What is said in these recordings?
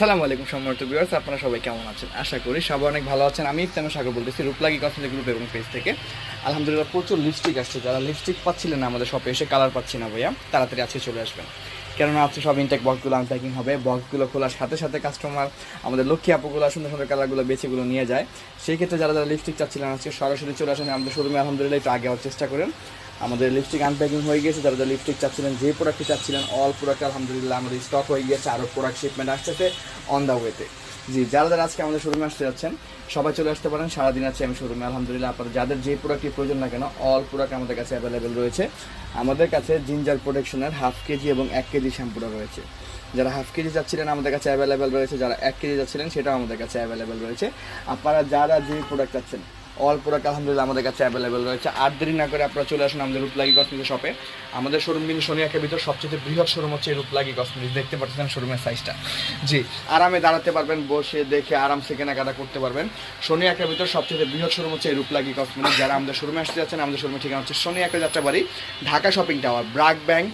আসসালামু আলাইকুম সম্মানিত ভিউয়ার্স আপনারা সবাই কেমন আছেন? আশা করি সবাই অনেক ভালো আছেন। আমি ইফতামের সাগর বলতেছি, রূপলাগি কসমেটিক গ্রুপ এবং পেজ থেকে। আলহামদুলিল্লাহ, প্রচুর লিপস্টিক আসছে। যারা লিপস্টিক পাচ্ছিলেন না আমাদের শপে এসে কালার পাচ্ছি না ভাইয়া। তাড়াতাড়ি আজকে চলে আসবেন। কেননা আজকে সব ইনটেক বক্সগুলো আনপ্যাকিং হবে। বক্সগুলো খোলার সাথে সাথে কাস্টমার আমাদের লক্ষ্মী আপুগুলো সুন্দর সুন্দর কালারগুলো বেছেগুলো নিয়ে যায়। সেই ক্ষেত্রে যারা যারা লিপস্টিক চাচ্ছিলেন আজকে সরাসরি চলে আসেন আমাদের শোরুমে আলহামদুলিল্লাহ, একটু আগে চেষ্টা করেন। আমাদের লিপস্টিক আনপ্যাকিং হয়ে গেছে, যারা যারা লিপস্টিক চাচ্ছিলেন, যে প্রোডাক্টটি চাচ্ছিলেন অল প্রোডাক্ট আলহামদুলিল্লাহ আমাদের স্টক হয়ে গিয়েছে আরও প্রোডাক্ট শিপমেন্ট আসতেছে অন দ্য ওয়েতে জি, যারা যারা আজকে আমাদের শোরুমে আসতে যাচ্ছেন, সবাই চলে আসতে পারেন, সারাদিন আছে আমি শোরুমে আলহামদুলিল্লাহ আপনাদের যাদের যে প্রোডাক্টটি প্রয়োজন না কেন অল প্রোডাক্ট আমাদের কাছে অ্যাভেলেবেল রয়েছে। আমাদের কাছে জিঞ্জার প্রোটেকশনের হাফ কেজি এবং এক কেজি শ্যাম্পুটা রয়েছে। যারা হাফ কেজি যাচ্ছিলেন আমাদের কাছে অ্যাভেলেবেল রয়েছে, যারা এক কেজি যাচ্ছিলেন সেটাও আমাদের কাছে অ্যাভেলেবেল রয়েছে। আপনারা যারা যে প্রোডাক্ট চাচ্ছেন অল প্রোডাক্ট আলহামদুলিল্লাহ আমাদের কাছে অ্যাভেলেবেল রয়েছে। আর দেরি না করে আপনারা চলে আসুন আমাদের রূপলাগি কসমেটিক শপে আমাদের শোরুম কিন্তু শনিয়াকের ভিতর সবচেয়ে বৃহৎ শোরুম হচ্ছে রূপলাগি কসমেটিক দেখতে পাচ্ছেন শোরুমের সাইজটা জি, আরামে দাঁড়াতে পারবেন, বসে দেখে আরামসে কেনাকাটা করতে পারবেন। শনিয়াকের ভিতর সবচেয়ে বৃহৎ শোরুম হচ্ছে রূপলাগি কসমেটিক যারা আমাদের শোরুমে আসতে যাচ্ছেন, আমাদের শোরুমের ঠিকানা হচ্ছে শনিয়াকে Jatrabari Dhaka shopping tower BRAC bank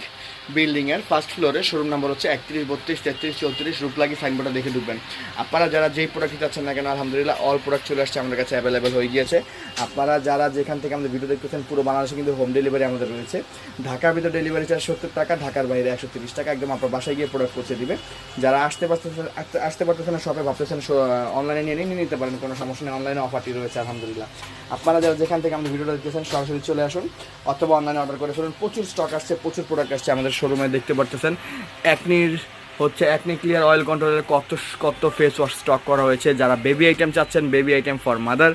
building এর ফার্স্ট ফ্লোরে শোরুম নাম্বার হচ্ছে একত্রিশ, বত্রিশ, তেত্রিশ, চৌত্রিশ। রূপলাগি সাইনবোর্ডে দেখে ঢুকবেন। আপনারা যারা যেই প্রোডাক্ট চাচ্ছেন না কেন, আলহামদুলিল্লাহ অল প্রোডাক্ট চলে আসছে আমাদের কাছে অ্যাভেলেবেল হয়ে গিয়েছে। আপনারা যারা যেখান থেকে আমাদের ভিডিও দেখতেছেন, পুরো বাংলাদেশে কিন্তু হোম ডেলিভারি আমাদের রয়েছে। ঢাকার ভিতরে ডেলিভারি চার্জ সত্তর টাকা, ঢাকার বাইরে একশো তিরিশ টাকা। একদম আপনার বাসায় গিয়ে প্রোডাক্ট পৌঁছে দিবে। যারা আসতে পারতেছেন আসতে- আসতে পারতেছেন না শপে ভাবতেছেন অনলাইনে নিয়ে নিয়ে নিতে পারেন। কোনো সমস্যা নেই অনলাইনে অফারটি রয়েছে, আলহামদুলিল্লাহ। আপনারা যারা যেখান থেকে আমাদের ভিডিওটা দেখতেছেন, সরাসরি চলে আসুন। অথবা অনলাইনে অর্ডার করে ফেলুন। প্রচুর স্টক আসছে, প্রচুর প্রোডাক্ট আসছে আমাদের শোরুমে দেখতে পারতেছেন। একনির হচ্ছে একনি ক্লিয়ার অয়েল কন্ট্রোলের কত কত ফেস ওয়াশ স্টক করা হয়েছে। যারা বেবি আইটেম চাচ্ছেন বেবি আইটেম ফর মাদার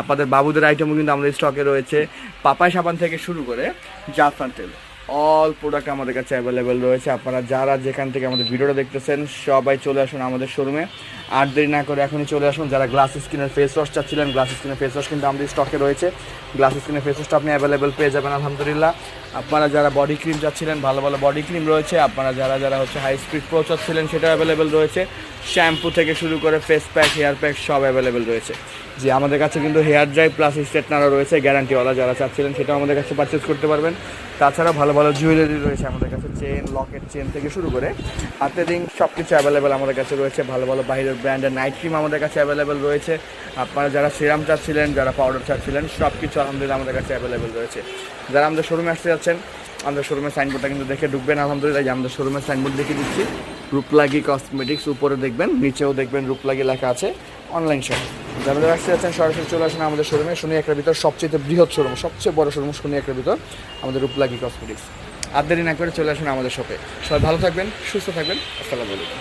আপনাদের বাবুদের আইটেমও কিন্তু আমাদের স্টকে রয়েছে। পাপায় সাবান থেকে শুরু করে জাফরান তেল। অল প্রোডাক্ট আমাদের কাছে অ্যাভেলেবেল রয়েছে। আপনারা যারা যেখান থেকে আমাদের ভিডিওটা দেখতেছেন, সবাই চলে আসুন আমাদের শোরুমে আর দেরি না করে এখনই চলে আসুন। যারা গ্লাস স্কিনের ফেস ওয়াশ চাচ্ছিলেন গ্লাস স্কিনের ফেস ওয়াশ কিন্তু আমাদের স্টকে রয়েছে। গ্লাস স্কিনের ফেস ওয়াশটা আপনি অ্যাভেলেবেল পেয়ে যাবেন, আলহামদুলিল্লাহ। আপনারা যারা বডি ক্রিম চাচ্ছিলেন, ভালো ভালো বডি ক্রিম রয়েছে। আপনারা যারা যারা হচ্ছে হাই স্পিড প্রো চাচ্ছিলেন সেটা অ্যাভেলেবেল রয়েছে। শ্যাম্পু থেকে শুরু করে ফেস প্যাক হেয়ার প্যাক সব অ্যাভেলেবেল রয়েছে। যে আমাদের কাছে কিন্তু হেয়ার ড্রাই প্লাস স্ট্রেটনারও রয়েছে গ্যারান্টিওয়ালা যারা চাচ্ছিলেন সেটাও আমাদের কাছে পারচেস করতে পারবেন। তাছাড়া ভালো ভালো জুয়েলারি রয়েছে আমাদের কাছে চেন লকেট চেন থেকে শুরু করে, হাতে রিং সব কিছু অ্যাভেলেবেল আমাদের কাছে রয়েছে। ভালো ভালো বাইরের ব্র্যান্ডের নাইট ক্রিম আমাদের কাছে অ্যাভেলেবেল রয়েছে। আপনারা যারা সিরাম চাচ্ছিলেন, যারা পাউডার চাচ্ছিলেন সব কিছু আলহামদুলিল্লাহ আমাদের কাছে অ্যাভেলেবেল রয়েছে। যারা আমাদের শোরুমে আসতে যাচ্ছেন, আমাদের শোরুমের সাইনবোর্ডটা কিন্তু দেখে ঢুকবেন, আলহামদুলিল্লাহ আমাদের শোরুমের সাইনবোর্ড দেখে দিচ্ছি। রূপলাগি কসমেটিক্স উপরে দেখবেন, নিচেও দেখবেন রূপলাগি লেখা আছে অনলাইন শপ যারা আসতে যাচ্ছেন সরাসরি চলে আসেন আমাদের শোরুমে শনি একটার ভিতর সবচেয়ে বৃহৎ শোরুম সবচেয়ে বড় শোরুম শনি একটার ভিতর আমাদের রূপলাগি কসমেটিক্স আর দেরি না করে চলে আসুন আমাদের শপে সবাই ভালো থাকবেন, সুস্থ থাকবেন, আসসালামু আলাইকুম।